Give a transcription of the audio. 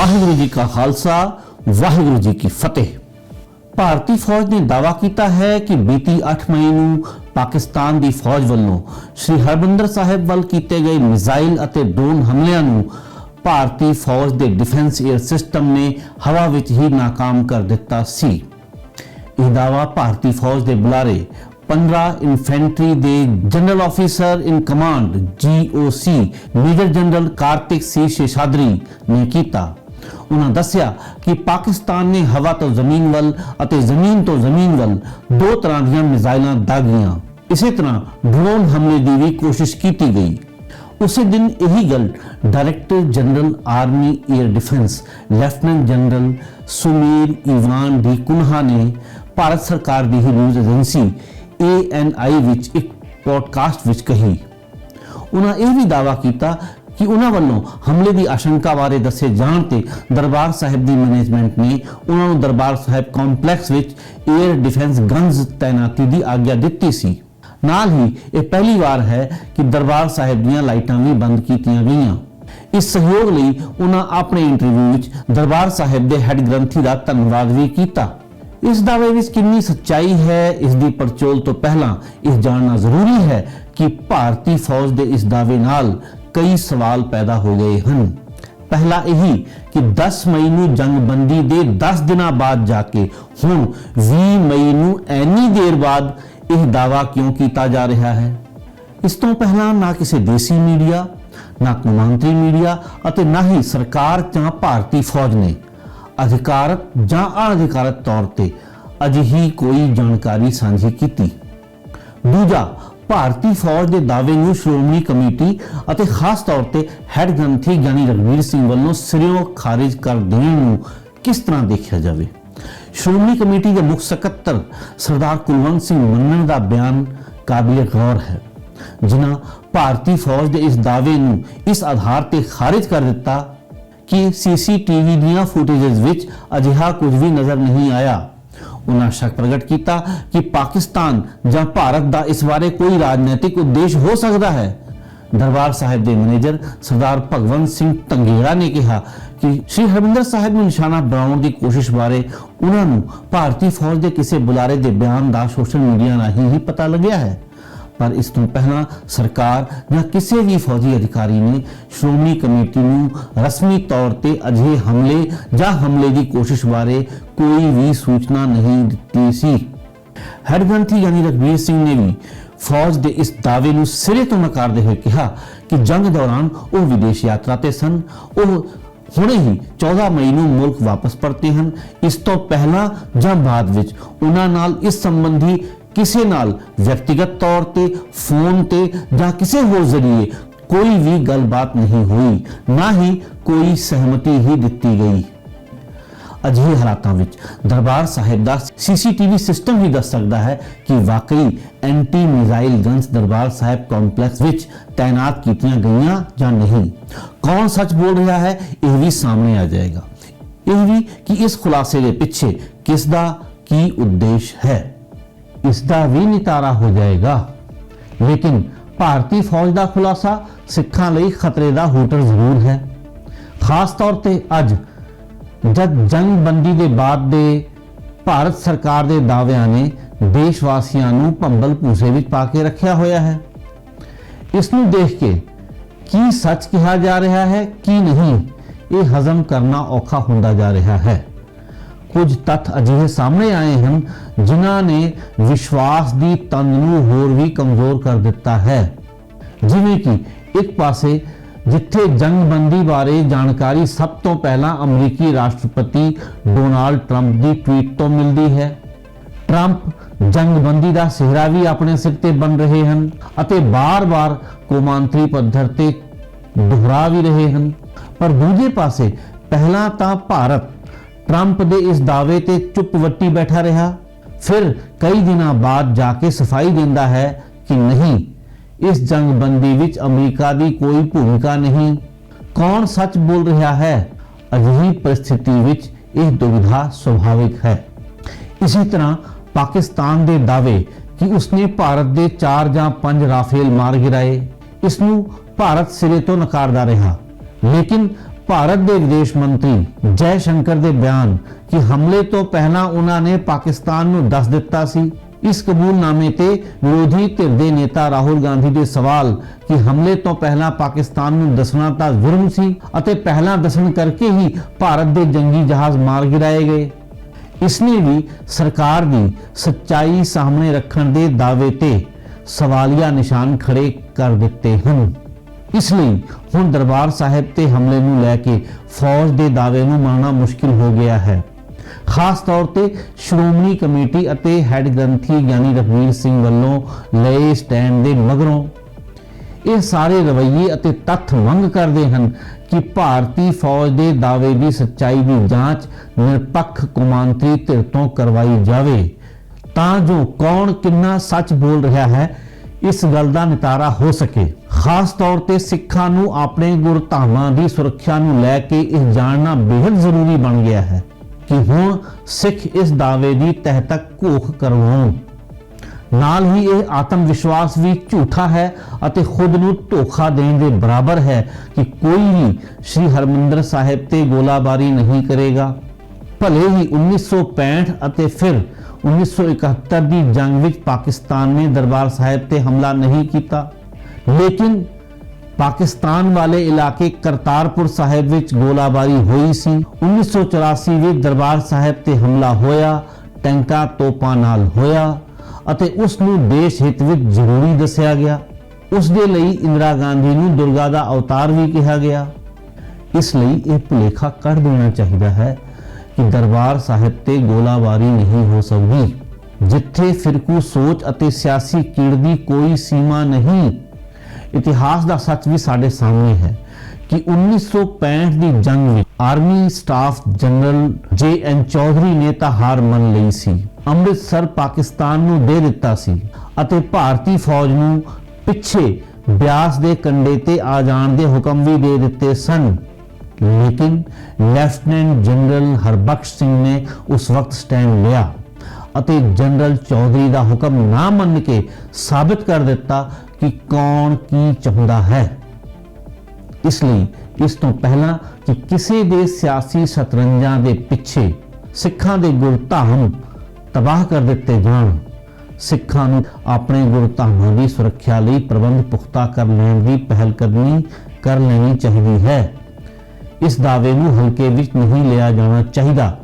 ਵਾਹਿਗੁਰੂ ਜੀ ਕਾ ਖਾਲਸਾ, ਵਾਹਿਗੁਰੂ ਜੀ ਕੀ ਫਤਿਹ। ਭਾਰਤੀ ਫੌਜ ਨੇ ਦਾਅਵਾ ਕੀਤਾ ਹੈ ਕਿ ਬੀਤੀ 8 ਮਈ ਨੂੰ ਪਾਕਿਸਤਾਨ ਦੀ ਫੌਜ ਵੱਲੋਂ ਸ੍ਰੀ ਹਰਬੰਦਰ ਸਾਹਿਬ ਵੱਲ ਕੀਤੇ ਗਏ ਮਿਜ਼ਾਈਲ ਅਤੇ ਡਰੋਨ ਹਮਲਿਆਂ ਨੂੰ ਭਾਰਤੀ ਫੌਜ ਦੇ ਡਿਫੈਂਸ 에ਅਰ ਸਿਸਟਮ ਨੇ ਹਵਾ ਵਿੱਚ ਹੀ ਨਾਕਾਮ ਕਰ ਦਿੱਤਾ ਸੀ। ਇਹ ਦਾਅਵਾ ਭਾਰਤੀ ਫੌਜ ਦੇ ਬੁਲਾਰੇ 15 ਇਨਫੈਂਟਰੀ ਦੇ general officer in command GOC major general Kartik C Seshadri ਨੇ ਕੀਤਾ। ਉਹਨਾਂ ਦੱਸਿਆ ਕਿ ਪਾਕਿਸਤਾਨ ਨੇ ਹਵਾ ਤੋਂ ਜ਼ਮੀਨ ਵੱਲ ਅਤੇ ਜ਼ਮੀਨ ਤੋਂ ਜ਼ਮੀਨ ਵੱਲ ਦੋ ਤਰ੍ਹਾਂ ਦੀਆਂ ਮਿਜ਼ਾਈਲਾਂ ਦਾਗੀਆਂ। ਇਸੇ ਤਰ੍ਹਾਂ ਡਰੋਨ ਹਮਲੇ ਦੀ ਵੀ ਕੋਸ਼ਿਸ਼ ਕੀਤੀ ਗਈ। ਉਸੇ ਦਿਨ ਇਹੀ ਗੱਲ director general army air defence lieutenant general Sumer Ivan D'Cunha ਨੇ ਭਾਰਤ ਸਰਕਾਰ ਦੀ ਹੀ ਨਿਊਜ਼ ਏਜੰਸੀ ANI ਵਿੱਚ ਇੱਕ ਪੋਡਕਾਸਟ ਵਿੱਚ ਕਹੀ। ਉਹਨਾਂ ਇਹ ਵੀ ਦਾਅਵਾ ਕੀਤਾ ਕਿ ਉਹਨਾਂ ਵੱਲੋਂ ਹਮਲੇ ਦੀ ਆਸ਼ੰਕਾ ਬਾਰੇ ਦੱਸੇ ਜਾਣ ਤੇ ਦਰਬਾਰ ਸਾਹਿਬ ਦੀ ਮੈਨੇਜਮੈਂਟ ਨੇ ਉਹਨਾਂ ਨੂੰ ਦਰਬਾਰ ਸਾਹਿਬ ਕੰਪਲੈਕਸ ਵਿੱਚ 에ਅਰ ਡਿਫੈਂਸ ਗਨਸ ਤਾਇਨਾਤੀ ਦੀ ਆਗਿਆ ਦਿੱਤੀ ਸੀ। ਨਾਲ ਹੀ ਇਹ ਪਹਿਲੀ ਵਾਰ ਹੈ ਕਿ ਦਰਬਾਰ ਸਾਹਿਬ ਦੀਆਂ ਲਾਈਟਾਂ ਵੀ ਬੰਦ ਕੀਤੀਆਂ ਗਈਆਂ। ਇਸ ਸਹਿਯੋਗ ਲਈ ਉਹਨਾਂ ਆਪਣੇ ਇੰਟਰਵਿਊ ਵਿੱਚ ਦਰਬਾਰ ਸਾਹਿਬ ਦੇ ਹੈੱਡ ਗ੍ਰੰਥੀ ਦਾ ਧੰਨਵਾਦ ਵੀ ਕੀਤਾ। ਇਸ ਦਾਅਵੇ ਵਿੱਚ ਕਿੰਨੀ ਸੱਚਾਈ ਹੈ, ਇਸ ਦੀ ਪਰਚੋਲ ਤੋਂ ਪਹਿਲਾਂ ਇਹ ਜਾਣਨਾ ਜ਼ਰੂਰੀ ਹੈ ਕਿ ਭਾਰਤੀ ਫੌਜ ਦੇ ਇਸ ਦਾਅਵੇ ਨਾਲ ਕਈ ਸਵਾਲ ਪੈਦਾ ਹੋ ਗਏ ਹਨ। ਪਹਿਲਾ ਇਹੀ ਕਿ 10 ਮਈ ਨੂੰ ਜੰਗਬੰਦੀ ਦੇ 10 ਦਿਨਾਂ ਬਾਅਦ ਜਾ ਕੇ ਹੁਣ 20 ਮਈ ਨੂੰ ਐਨੀ ਦੇਰ ਬਾਅਦ ਇਹ ਦਾਅਵਾ ਕਿਉਂ ਕੀਤਾ ਜਾ ਰਿਹਾ ਹੈ? ਇਸ ਤੋਂ ਪਹਿਲਾਂ ਨਾ ਕਿਸੇ ਦੇਸੀ ਮੀਡੀਆ, ਨਾ ਕੌਮਾਂਤਰੀ ਮੀਡੀਆ ਅਤੇ ਨਾ ਹੀ ਸਰਕਾਰ ਜਾਂ ਭਾਰਤੀ ਫੌਜ ਨੇ। ਅਧਿਕਾਰਤ ਜਾਂ ਅਣਅਧਿਕਾਰਤ ਤੌਰ ਤੇ ਅਜਿਹੀ ਕੋਈ ਜਾਣਕਾਰੀ ਸਾਂਝੀ ਕੀਤੀ। ਦੂਜਾ ਭਾਰਤੀ ਫੌਜ ਦੇ ਦਾਅਵੇ ਨੂੰ ਸ਼੍ਰੋਮਣੀ ਕਮੇਟੀ ਅਤੇ ਖਾਸ ਤੌਰ ਤੇ ਹੈੱਡ ਗ੍ਰੰਥੀ ਗਿਆਨੀ ਰਗਵੀਰ ਸਿੰਘ ਵੱਲੋਂ ਸਿਰਿਓਂ ਖਾਰਿਜ ਕਰ ਦੇਣ ਨੂੰ ਕਿਸ ਤਰ੍ਹਾਂ ਦੇਖਿਆ ਜਾਵੇ? ਸ਼੍ਰੋਮਣੀ ਕਮੇਟੀ ਦੇ ਮੁੱਖ ਸਕੱਤਰ ਸਰਦਾਰ ਕੁਲਵੰਤ ਸਿੰਘ ਮੰਨਣ ਦਾ ਬਿਆਨ ਕਾਬਿਲ ਗੌਰ ਹੈ। ਜਿਨ੍ਹਾਂ ਭਾਰਤੀ ਫੌਜ ਦੇ ਇਸ ਦਾਅਵੇ ਨੂੰ ਇਸ ਆਧਾਰ ਤੇ ਖਾਰਿਜ ਕਰ ਦਿੱਤਾ ਕਿ ਸੀਸੀਟੀਵੀ ਦੀਆਂ ਫੁਟੇजेस ਵਿੱਚ ਅਜਿਹਾ ਕੁਝ ਵੀ ਨਜ਼ਰ ਨਹੀਂ ਆਇਆ। ਉਹਨਾਂ ਸ਼ੱਕ ਪ੍ਰਗਟ ਕੀਤਾ ਕਿ ਪਾਕਿਸਤਾਨ ਜਾਂ ਭਾਰਤ ਦਾ ਇਸ ਬਾਰੇ ਕੋਈ ਰਾਜਨੀਤਿਕ ਉਦੇਸ਼ ਹੋ ਸਕਦਾ ਹੈ। ਦਰਬਾਰ ਸਾਹਿਬ ਦੇ ਮੈਨੇਜਰ ਸਰਦਾਰ ਭਗਵੰਤ ਸਿੰਘ ਤੰਗੇੜਾ ਨੇ ਕਿਹਾ ਕਿ ਸ਼੍ਰੀ ਹਰਮਿੰਦਰ ਸਾਹਿਬ ਨੂੰ ਨਿਸ਼ਾਨਾ ਬਣਾਉਣ ਦੀ ਕੋਸ਼ਿਸ਼ ਬਾਰੇ ਉਹਨਾਂ ਨੂੰ ਭਾਰਤੀ ਫੌਜ ਦੇ ਕਿਸੇ ਬੁਲਾਰੇ ਦੇ ਬਿਆਨ ਦਾ ਸੋਸ਼ਲ ਮੀਡੀਆ ਰਾਹੀਂ ਹੀ ਪਤਾ ਲੱਗਿਆ ਹੈ। ਪਰ ਇਸ ਤੋਂ ਪਹਿਲਾਂ ਸਰਕਾਰ ਜਾਂ ਕਿਸੇ ਵੀ ਫੌਜੀ ਅਧਿਕਾਰੀ ਨੇ ਸ਼੍ਰੋਮਣੀ ਕਮੇਟੀ ਨੂੰ ਰਸਮੀ ਤੌਰ ਤੇ ਅਜਿਹੇ ਹਮਲੇ ਜਾਂ ਹਮਲੇ ਦੀ ਕੋਸ਼ਿਸ਼ ਬਾਰੇ ਕੋਈ ਵੀ ਸੂਚਨਾ ਨਹੀਂ ਦਿੱਤੀ ਸੀ। ਹੈੱਡ ਗ੍ਰੰਥੀ ਯਾਨੀ ਰਗਵੀਰ ਸਿੰਘ ਨੇ ਵੀ ਫੌਜ ਦੇ ਇਸ ਦਾਅਵੇ ਨੂੰ ਸਿਰੇ ਤੋਂ ਨਕਾਰਦੇ ਹੋਏ ਕਿਹਾ ਕਿ ਜੰਗ ਦੌਰਾਨ ਉਹ ਵਿਦੇਸ਼ ਯਾਤਰਾ ਤੇ ਸਨ। ਉਹ ਹੁਣੇ ਹੀ 14 ਮਈ ਨੂੰ ਮੁਲਕ ਵਾਪਸ ਪਰਤੇ ਹਨ। ਇਸ ਤੋਂ ਪਹਿਲਾਂ ਜਾਂ ਬਾਅਦ ਵਿੱਚ ਉਹਨਾਂ ਨਾਲ ਇਸ ਸੰਬੰਧੀ ਕਿਸੇ ਨਾਲ ਵਿਅਕਤੀਗਤ ਤੌਰ ਤੇ ਫੋਨ ਤੇ ਜਾਂ ਕਿਸੇ ਹੋਰ ਜ਼ਰੀਏ ਕੋਈ ਵੀ ਗੱਲਬਾਤ ਨਹੀਂ ਹੋਈ ਨਾ ਹੀ ਕੋਈ ਸਹਿਮਤੀ ਹੀ ਦਿੱਤੀ ਗਈ ਅਜਿਹੇ ਹਾਲਾਤਾਂ ਵਿੱਚ ਦਰਬਾਰ ਸਾਹਿਬ ਦਾ ਸੀਸੀਟੀਵੀ ਸਿਸਟਮ ਹੀ ਦੱਸ ਸਕਦਾ ਹੈ ਕਿ ਵਾਕਈ anti missile guns Darbar Sahib complex ਵਿੱਚ ਤਾਇਨਾਤ ਕੀਤੀਆਂ ਗਈਆਂ ਜਾਂ ਨਹੀਂ ਕੌਣ ਸੱਚ ਬੋਲ ਰਿਹਾ ਹੈ ਇਹ ਵੀ ਸਾਹਮਣੇ ਆ ਜਾਏਗਾ ਇਹ ਵੀ ਕਿ ਇਸ ਖੁਲਾਸੇ ਦੇ ਪਿੱਛੇ ਕਿਸ ਦਾ ਕੀ ਉਦੇਸ਼ ਹੈ ਇਸ ਦਾ ਵੀ ਨਿਤਾਰਾ ਹੋ ਜਾਏਗਾ। ਲੇਕਿਨ ਭਾਰਤੀ ਫੌਜ ਦਾ ਖੁਲਾਸਾ ਸਿੱਖਾਂ ਲਈ ਖਤਰੇ ਦਾ ਹੋਟਲ ਜ਼ਰੂਰ ਹੈ। ਖਾਸ ਤੌਰ ਤੇ ਅੱਜ ਜਦ ਜੰਗਬੰਦੀ ਦੇ ਬਾਅਦ ਦੇ ਭਾਰਤ ਸਰਕਾਰ ਦੇ ਦਾਅਵਿਆਂ ਨੇ ਦੇਸ਼ ਵਾਸੀਆਂ ਨੂੰ ਭੰਬਲ ਭੂਸੇ ਵਿੱਚ ਪਾ ਕੇ ਰੱਖਿਆ ਹੋਇਆ ਹੈ। ਇਸ ਨੂੰ ਦੇਖ ਕੇ ਕੀ ਸੱਚ ਕਿਹਾ ਜਾ ਰਿਹਾ ਹੈ, ਕੀ ਨਹੀਂ, ਇਹ ਹਜ਼ਮ ਕਰਨਾ ਔਖਾ ਹੁੰਦਾ ਜਾ ਰਿਹਾ ਹੈ। ਕੁਝ ਤੱਥ ਅਜਿਹੇ ਸਾਹਮਣੇ ਆਏ ਹਨ ਜਿਨ੍ਹਾਂ ਨੇ ਵਿਸ਼ਵਾਸ ਦੀ ਤੰਦ ਨੂੰ ਹੋਰ ਵੀ ਕਮਜ਼ੋਰ ਕਰ ਦਿੱਤਾ ਹੈ। ਜਿਵੇਂ ਕਿ ਇੱਕ ਪਾਸੇ ਜਿੱਥੇ ਜੰਗਬੰਦੀ ਬਾਰੇ ਜਾਣਕਾਰੀ ਸਭ ਤੋਂ ਪਹਿਲਾਂ ਅਮਰੀਕੀ ਰਾਸ਼ਟਰਪਤੀ ਡੋਨਾਲਡ ਟਰੰਪ ਦੀ ਟਵੀਟ ਤੋਂ ਮਿਲਦੀ ਹੈ। ਟਰੰਪ ਜੰਗਬੰਦੀ ਦਾ ਸਿਹਰਾ ਵੀ ਆਪਣੇ ਸਿਰ ਤੇ ਬਣ ਰਹੇ ਹਨ ਅਤੇ ਬਾਰ-ਬਾਰ ਕੌਮਾਂਤਰੀ ਪੱਧਰ ਤੇ ਦੁਹਰਾ ਵੀ ਰਹੇ ਹਨ। ਪਰ ਦੂਜੇ ਪਾਸੇ ਪਹਿਲਾਂ ਤਾਂ ਭਾਰਤ ਟਰੰਪ ਦੇ ਇਸ ਦਾਅਵੇ ਤੇ ਚੁੱਪ ਵੱਟੀ ਬੈਠਾ ਰਿਹਾ। ਫਿਰ ਕਈ ਦਿਨਾਂ ਬਾਅਦ ਜਾ ਕੇ ਸਫ਼ਾਈ ਦਿੰਦਾ ਹੈ ਕਿ ਨਹੀਂ, ਇਸ ਜੰਗਬੰਦੀ ਵਿੱਚ ਅਮਰੀਕਾ ਦੀ ਕੋਈ ਭੂਮਿਕਾ ਨਹੀਂ। ਕੌਣ ਸੱਚ ਬੋਲ ਰਿਹਾ ਹੈ? ਅਜਿਹੀ ਪਰਿਸਥਿਤੀ ਵਿੱਚ ਇਹ ਦੁਵਿਧਾ ਸੁਭਾਵਿਕ ਹੈ। ਇਸੇ ਤਰ੍ਹਾਂ ਪਾਕਿਸਤਾਨ ਦੇ ਦਾਅਵੇ ਕਿ ਉਸਨੇ ਭਾਰਤ ਦੇ 4 ਜਾਂ 5 ਰਾਫੇਲ ਮਾਰ ਗਿਰਾਏ, ਇਸ ਨੂੰ ਭਾਰਤ ਸਿਰੇ ਤੋਂ ਨਕਾਰਦਾ ਰਿਹਾ। ਲੇਕਿਨ ਭਾਰਤ ਦੇ ਵਿਦੇਸ਼ ਮੰਤਰੀ ਜੈ ਸ਼ੰਕਰ ਦੇ ਬਿਆਨ ਕਿ ਹਮਲੇ ਤੋਂ ਪਹਿਲਾਂ ਉਹਨਾਂ ਨੇ ਪਾਕਿਸਤਾਨ ਨੂੰ ਦੱਸ ਦਿੱਤਾ ਸੀ। ਇਸ ਕਬੂਲਨਾਮੇ ਤੇ ਵਿਰੋਧੀ ਧਿਰ ਦੇ ਨੇਤਾ ਰਾਹੁਲ ਗਾਂਧੀ ਦੇ ਸਵਾਲ ਕਿ ਹਮਲੇ ਤੋਂ ਪਹਿਲਾਂ ਪਾਕਿਸਤਾਨ ਨੂੰ ਦੱਸਣਾ ਤਾਂ ਜ਼ੁਰਮ ਸੀ ਅਤੇ ਪਹਿਲਾਂ ਦੱਸਣ ਕਰਕੇ ਹੀ ਭਾਰਤ ਦੇ ਜੰਗੀ ਜਹਾਜ਼ ਮਾਰ ਗਿਰਾਏ ਗਏ। ਇਸ ਨੇ ਵੀ ਸਰਕਾਰ ਦੀ ਸੱਚਾਈ ਸਾਹਮਣੇ ਰੱਖਣ ਦੇ ਦਾਅਵੇ ਤੇ ਸਵਾਲੀਆ ਨਿਸ਼ਾਨ ਖੜੇ ਕਰ ਦਿੱਤੇ ਹਨ। ਇਸ ਲਈ ਹੁਣ ਦਰਬਾਰ ਸਾਹਿਬ ਤੇ ਹਮਲੇ ਨੂੰ ਲੈ ਕੇ ਫੌਜ ਦੇ ਦਾਅਵੇ ਨੂੰ ਮੰਨਣਾ ਮੁਸ਼ਕਿਲ ਹੋ ਗਿਆ ਹੈ। ਖਾਸ ਤੌਰ ਤੇ ਸ਼੍ਰੋਮਣੀ ਕਮੇਟੀ ਅਤੇ ਹੈੱਡ ਗ੍ਰੰਥੀ ਗਿਆਨੀ ਰਘਵੀਰ ਸਿੰਘ ਵੱਲੋਂ ਲਏ ਸਟੈਂਡ ਦੇ ਮਗਰੋਂ ਇਹ ਸਾਰੇ ਰਵੱਈਏ ਅਤੇ ਤੱਥ ਮੰਗ ਕਰਦੇ ਹਨ ਕਿ ਭਾਰਤੀ ਫੌਜ ਦੇ ਦਾਅਵੇ ਦੀ ਸੱਚਾਈ ਦੀ ਜਾਂਚ ਨਿਰਪੱਖ ਕੌਮਾਂਤਰੀ ਧਿਰ ਤੋਂ ਕਰਵਾਈ ਜਾਵੇ। ਤਾਂ ਜੋ ਕੌਣ ਕਿੰਨਾ ਸੱਚ ਬੋਲ ਰਿਹਾ ਹੈ, ਇਸ ਗੱਲ ਦਾ ਨਿਤਾਰਾ ਹੋ ਸਕੇ। ਖਾਸ ਤੌਰ ਤੇ ਸਿੱਖਾਂ ਨੂੰ ਆਪਣੇ ਗੁਰਧਾਮਾਂ ਦੀ ਸੁਰੱਖਿਆ ਨੂੰ ਲੈ ਕੇ ਇਹ ਜਾਣਨਾ ਬੇहद ਜ਼ਰੂਰੀ ਬਣ ਗਿਆ ਹੈ ਕਿ ਹੁਣ ਸਿੱਖ ਇਸ ਦਾਅਵੇ ਦੀ ਤਹਿ ਤੱਕ ਘੋਖ ਕਰਵਾਉਣ। ਨਾਲ ਹੀ ਇਹ ਆਤਮ ਵਿਸ਼ਵਾਸ ਵੀ ਝੂਠਾ ਹੈ ਅਤੇ ਖੁਦ ਨੂੰ ਧੋਖਾ ਦੇਣ ਦੇ ਬਰਾਬਰ ਹੈ ਕਿ ਕੋਈ ਵੀ ਸ੍ਰੀ ਹਰਮੰਦਰ ਸਾਹਿਬ ਤੇ ਗੋਲਾਬਾਰੀ ਨਹੀਂ ਕਰੇਗਾ। ਭਲੇ ਹੀ 1965 ਅਤੇ ਫਿਰ 1971 ਦੀ ਜੰਗ ਵਿੱਚ ਪਾਕਿਸਤਾਨ ਨੇ ਦਰਬਾਰ ਸਾਹਿਬ ਤੇ ਹਮਲਾ ਨਹੀਂ ਕੀਤਾ। ਲੇਕਿਨ ਪਾਕਿਸਤਾਨ ਵਾਲੇ ਇਲਾਕੇ ਕਰਤਾਰਪੁਰ ਸਾਹਿਬ ਵਿੱਚ ਗੋਲਾਬਾਰੀ ਹੋਈ ਸੀ। 1984 ਵਿੱਚ ਦਰਬਾਰ ਸਾਹਿਬ ਤੇ ਹਮਲਾ ਹੋਇਆ, ਟੈਂਕਾਂ ਤੋਪਾਂ ਨਾਲ ਹੋਇਆ ਅਤੇ ਉਸ ਨੂੰ ਦੇਸ਼ ਹਿੱਤ ਵਿੱਚ ਜ਼ਰੂਰੀ ਦੱਸਿਆ ਗਿਆ। ਉਸ ਦੇ ਲਈ ਇੰਦਰਾ ਗਾਂਧੀ ਨੂੰ ਦੁਰਗਾ ਦਾ ਅਵਤਾਰ ਵੀ ਕਿਹਾ ਗਿਆ। ਇਸ ਲਈ ਇਹ ਭੁਲੇਖਾ ਕੱਢ ਦੇਣਾ ਚਾਹੀਦਾ ਹੈ ਕਿ ਦਰਬਾਰ ਸਾਹਿਬ ਤੇ ਗੋਲਾਬਾਰੀ ਨਹੀਂ ਹੋ ਸਕਦੀ। ਜਿੱਥੇ ਫਿਰਕੂ ਸੋਚ ਅਤੇ ਸਿਆਸੀ ਕੀੜ ਦੀ ਕੋਈ ਸੀਮਾ ਨਹੀਂ ਇਤਿਹਾਸ ਦਾ ਸੱਚ ਵੀ ਸਾਡੇ ਸਾਹਮਣੇ ਹੈ ਕਿ 1965 ਦੀ ਜੰਗ ਵਿੱਚ ਆਰਮੀ ਸਟਾਫ ਜਨਰਲ ਜੇ ਐਨ ਚੌਧਰੀ ਨੇ ਤਾਂ ਹਾਰ ਮੰਨ ਲਈ ਸੀ। ਅੰਮ੍ਰਿਤਸਰ ਪਾਕਿਸਤਾਨ ਨੂੰ ਦੇ ਦਿੱਤਾ ਸੀ ਅਤੇ ਭਾਰਤੀ ਫੌਜ ਨੂੰ ਪਿੱਛੇ ਬਿਆਸ ਦੇ ਕੰਡੇ ਤੇ ਆ ਜਾਣ ਦੇ ਹੁਕਮ ਵੀ ਦੇ ਦਿੱਤੇ ਸਨ। ਲੇਕਿਨ ਲੈਫਟੀਨੈਂਟ ਜਨਰਲ ਹਰਬਖਸ਼ ਸਿੰਘ ਨੇ ਉਸ ਵਕਤ ਸਟੈਂਡ ਲਿਆ। ਅਤੇ ਜਨਰਲ ਚੌਧਰੀ ਦਾ ਹੁਕਮ ਨਾ ਮੰਨ ਕੇ ਸਾਬਿਤ ਕਰ ਦਿੱਤਾ ਕਿ ਕੌਣ ਕੀ ਚਾਹੁੰਦਾ ਹੈ। ਇਸ ਲਈ ਇਸ ਤੋਂ ਪਹਿਲਾਂ ਕਿ ਕਿਸੇ ਦੇ ਸਿਆਸੀ ਸ਼ਤਰੰਜਾਂ ਦੇ ਪਿੱਛੇ ਸਿੱਖਾਂ ਦੇ ਗੁਰਧਾਮ ਤਬਾਹ ਕਰ ਦਿੱਤੇ ਜਾਣ। ਸਿੱਖਾਂ ਨੂੰ ਆਪਣੇ ਗੁਰਧਾਮਾਂ ਦੀ ਸੁਰੱਖਿਆ ਲਈ ਪ੍ਰਬੰਧ ਪੁਖਤਾ ਕਰ ਲੈਣ ਦੀ ਪਹਿਲ ਕਦਮੀ ਕਰ ਲੈਣੀ ਚਾਹੀਦੀ ਹੈ। ਇਸ ਦਾਅਵੇ ਨੂੰ ਹਲਕੇ ਵਿੱਚ ਨਹੀਂ ਲਿਆ ਜਾਣਾ ਚਾਹੀਦਾ।